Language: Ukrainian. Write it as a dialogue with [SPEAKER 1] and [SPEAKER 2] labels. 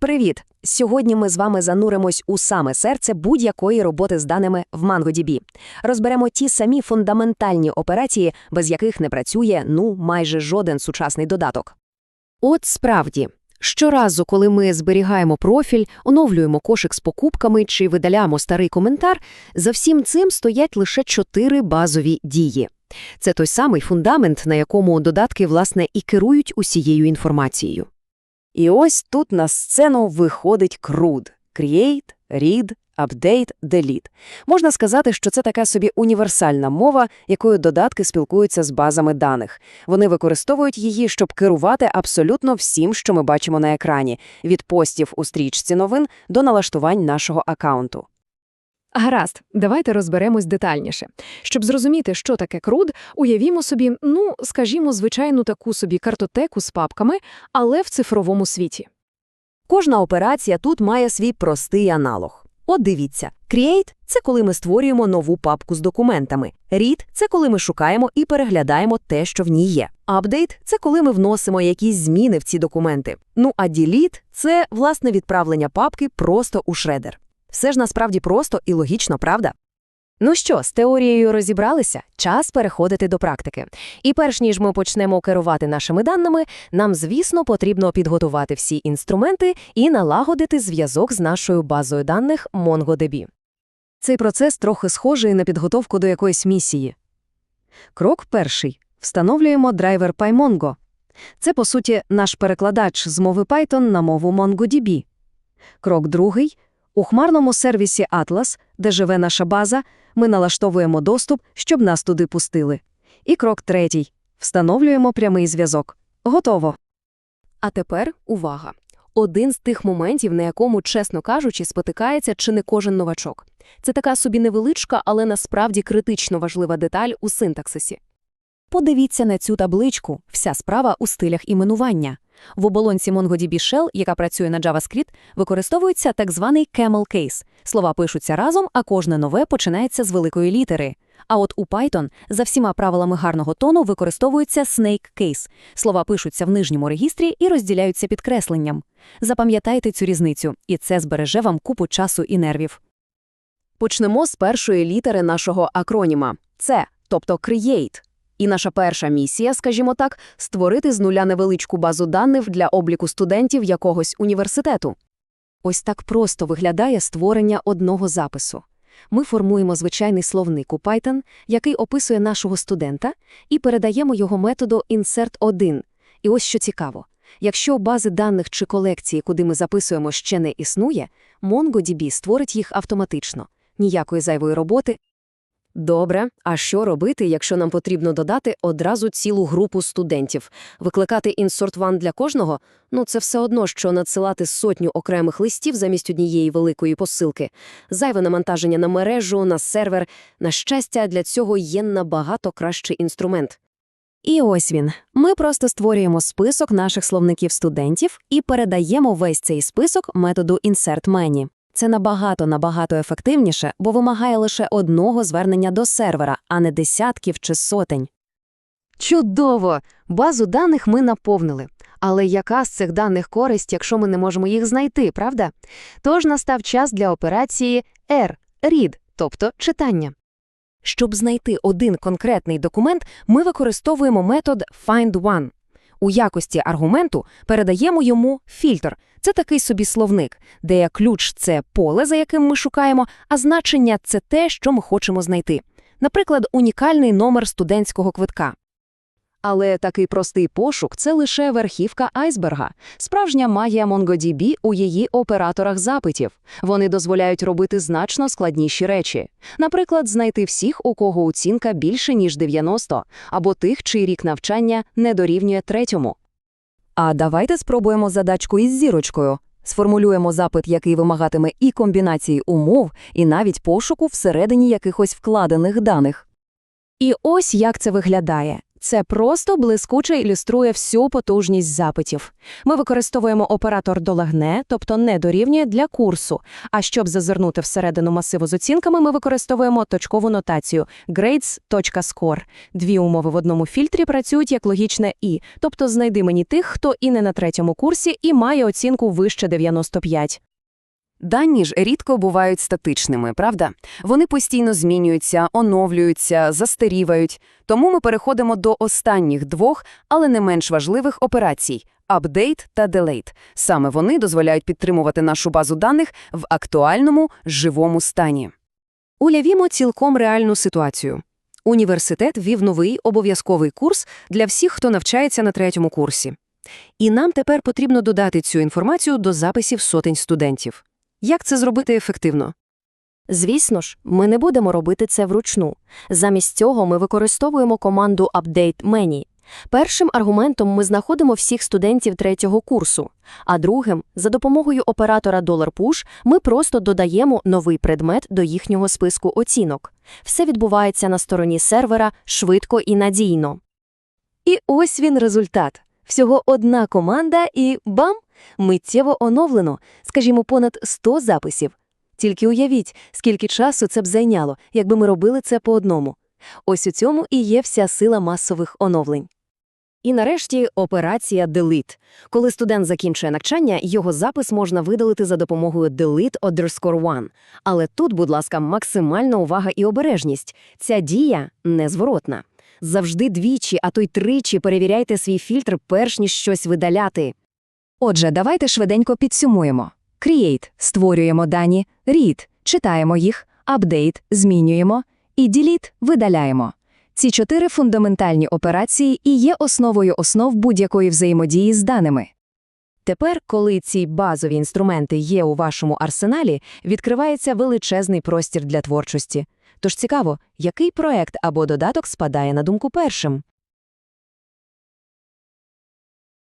[SPEAKER 1] Привіт! Сьогодні ми з вами зануримось у саме серце будь-якої роботи з даними в MongoDB. Розберемо ті самі фундаментальні операції, без яких не працює, ну, майже жоден сучасний додаток. От справді, щоразу, коли ми зберігаємо профіль, оновлюємо кошик з покупками чи видаляємо старий коментар, за всім цим стоять лише чотири базові дії. Це той самий фундамент, на якому додатки, власне, і керують усією інформацією. І ось тут на сцену виходить CRUD – Create, Read, Update, Delete. Можна сказати, що це така собі універсальна мова, якою додатки спілкуються з базами даних. Вони використовують її, щоб керувати абсолютно всім, що ми бачимо на екрані, від постів у стрічці новин до налаштувань нашого акаунту.
[SPEAKER 2] Гаразд, давайте розберемось детальніше. Щоб зрозуміти, що таке CRUD, уявімо собі, ну, скажімо, звичайну таку собі картотеку з папками, але в цифровому світі.
[SPEAKER 1] Кожна операція тут має свій простий аналог. От дивіться, Create – це коли ми створюємо нову папку з документами. Read – це коли ми шукаємо і переглядаємо те, що в ній є. Update – це коли ми вносимо якісь зміни в ці документи. Ну а Delete – це, власне, відправлення папки просто у шредер. Все ж насправді просто і логічно, правда? Ну що, з теорією розібралися? Час переходити до практики. І перш ніж ми почнемо керувати нашими даними, нам, звісно, потрібно підготувати всі інструменти і налагодити зв'язок з нашою базою даних MongoDB. Цей процес трохи схожий на підготовку до якоїсь місії. Крок перший. Встановлюємо драйвер PyMongo. Це, по суті, наш перекладач з мови Python на мову MongoDB. Крок другий. У хмарному сервісі Atlas, де живе наша база, ми налаштовуємо доступ, щоб нас туди пустили. І крок третій. Встановлюємо прямий зв'язок. Готово. А тепер увага. Один з тих моментів, на якому, чесно кажучи, спотикається чи не кожен новачок. Це така собі невеличка, але насправді критично важлива деталь у синтаксисі. Подивіться на цю табличку. Вся справа у стилях іменування. В оболонці MongoDB Shell, яка працює на JavaScript, використовується так званий camel case. Слова пишуться разом, а кожне нове починається з великої літери. А от у Python за всіма правилами гарного тону використовується snake case. Слова пишуться в нижньому регістрі і розділяються підкресленням. Запам'ятайте цю різницю, і це збереже вам купу часу і нервів. Почнемо з першої літери нашого акроніма – це, тобто create. І наша перша місія, скажімо так, створити з нуля невеличку базу даних для обліку студентів якогось університету. Ось так просто виглядає створення одного запису. Ми формуємо звичайний словник у Python, який описує нашого студента, і передаємо його методу insert1. І ось що цікаво. Якщо бази даних чи колекції, куди ми записуємо, ще не існує, MongoDB створить їх автоматично. Ніякої зайвої роботи, Добре, а що робити, якщо нам потрібно додати одразу цілу групу студентів? Викликати one для кожного? Ну, це все одно, що надсилати сотню окремих листів замість однієї великої посилки. Зайве навантаження на мережу, на сервер. На щастя, для цього є набагато кращий інструмент. І ось він. Ми просто створюємо список наших словників студентів і передаємо весь цей список методу insert-many. Це набагато-набагато ефективніше, бо вимагає лише одного звернення до сервера, а не десятків чи сотень. Чудово! Базу даних ми наповнили. Але яка з цих даних користь, якщо ми не можемо їх знайти, правда? Тож настав час для операції R – read, тобто читання. Щоб знайти один конкретний документ, ми використовуємо метод findOne. У якості аргументу передаємо йому фільтр. Це такий собі словник, де ключ – це поле, за яким ми шукаємо, а значення – це те, що ми хочемо знайти. Наприклад, унікальний номер студентського квитка. Але такий простий пошук – це лише верхівка айсберга. Справжня магія MongoDB у її операторах запитів. Вони дозволяють робити значно складніші речі. Наприклад, знайти всіх, у кого оцінка більше, ніж 90, або тих, чий рік навчання не дорівнює третьому. А давайте спробуємо задачку із зірочкою. Сформулюємо запит, який вимагатиме і комбінації умов, і навіть пошуку всередині якихось вкладених даних. І ось як це виглядає. Це просто блискуче ілюструє всю потужність запитів. Ми використовуємо оператор долагне, тобто не дорівнює для курсу. А щоб зазирнути всередину масиву з оцінками, ми використовуємо точкову нотацію grades.score. Дві умови в одному фільтрі працюють як логічне «і», тобто знайди мені тих, хто і не на третьому курсі, і має оцінку вище 95.
[SPEAKER 3] Дані ж рідко бувають статичними, правда? Вони постійно змінюються, оновлюються, застарівають. Тому ми переходимо до останніх двох, але не менш важливих операцій – апдейт та делейт. Саме вони дозволяють підтримувати нашу базу даних в актуальному, живому стані.
[SPEAKER 1] Уявімо цілком реальну ситуацію. Університет ввів новий обов'язковий курс для всіх, хто навчається на третьому курсі. І нам тепер потрібно додати цю інформацію до записів сотень студентів. Як це зробити ефективно?
[SPEAKER 4] Звісно ж, ми не будемо робити це вручну. Замість цього ми використовуємо команду Update Many. Першим аргументом ми знаходимо всіх студентів третього курсу, а другим, за допомогою оператора $Push, ми просто додаємо новий предмет до їхнього списку оцінок. Все відбувається на стороні сервера швидко і надійно.
[SPEAKER 1] І ось він результат. Всього одна команда і бам! Миттєво оновлено, скажімо, понад 100 записів. Тільки уявіть, скільки часу це б зайняло, якби ми робили це по одному. Ось у цьому і є вся сила масових оновлень. І нарешті операція Delete. Коли студент закінчує навчання, його запис можна видалити за допомогою delete underscore one. Але тут, будь ласка, максимальна увага і обережність. Ця дія незворотна. Завжди двічі, а то й тричі перевіряйте свій фільтр, перш ніж щось видаляти.
[SPEAKER 5] Отже, давайте швиденько підсумуємо. Create – створюємо дані, read – читаємо їх, update – змінюємо, і delete – видаляємо. Ці чотири фундаментальні операції і є основою основ будь-якої взаємодії з даними.
[SPEAKER 1] Тепер, коли ці базові інструменти є у вашому арсеналі, відкривається величезний простір для творчості. Тож цікаво, який проект або додаток спадає на думку першим?